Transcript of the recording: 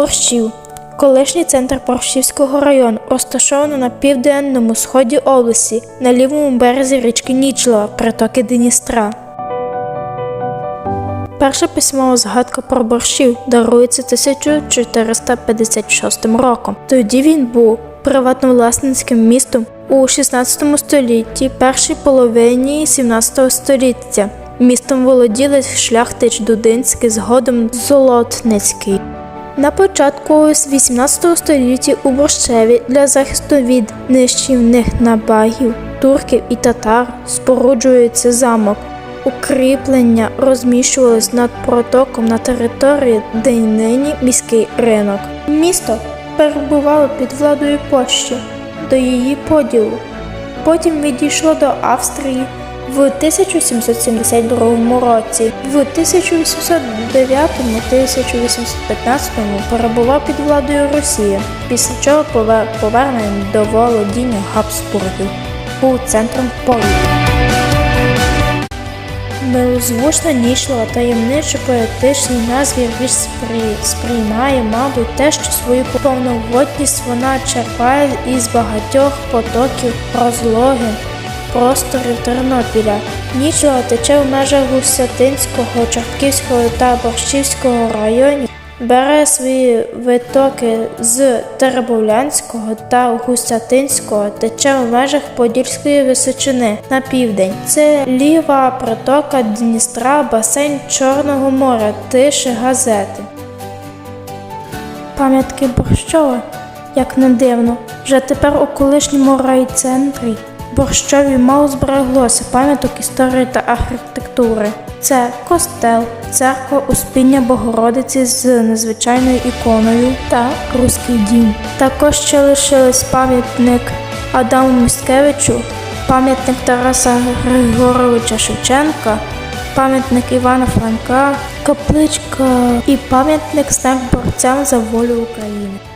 Борщів. Колишній центр Борщівського району розташовано на південному сході області, на лівому березі річки Нічлава, притоки Дністра. Перша письмова згадка про борщів дарується 1456 роком. Тоді він був приватновласницьким містом у 16 столітті, першій половині 17 століття. Містом володіли шляхтич Дудинський, згодом Золотницький. На початку 18 століття у Борщеві для захисту від нищівних набагів, турків і татар споруджується замок. Укріплення розміщувались над протоком на території, де й нині міський ринок. Місто перебувало під владою Польщі до її поділу. Потім відійшло до Австрії в 1772 році. В 1809-1815 перебував під владою Росії, після чого повер- повернений до володіння Габсбургів. Був центром політики. Милозвучна нічлова таємничо поетичній назві річ сприймає, мабуть, те, що свою повноводність вона черпає із багатьох потоків розлоги просторів Тернопіля. Нічлава тече в межах Гусятинського, Чортківського та Борщівського районів. Бере свої витоки з Теребовлянського та Гусятинського, тече в межах Подільської Височини на південь. Це ліва протока Дністра, басейн Чорного моря, тиші газети. Пам'ятки Борщова, як не дивно, вже тепер у колишньому райцентрі Борщові мало збереглося пам'яток історії та архітектури. Це костел, церква Успіння Богородиці з незвичайною іконою та руський дім. Також ще лишились пам'ятник Адаму Міскевичу, пам'ятник Тараса Григоровича Шевченка, пам'ятник Івана Франка, капличка і пам'ятник знак борцям за волю України.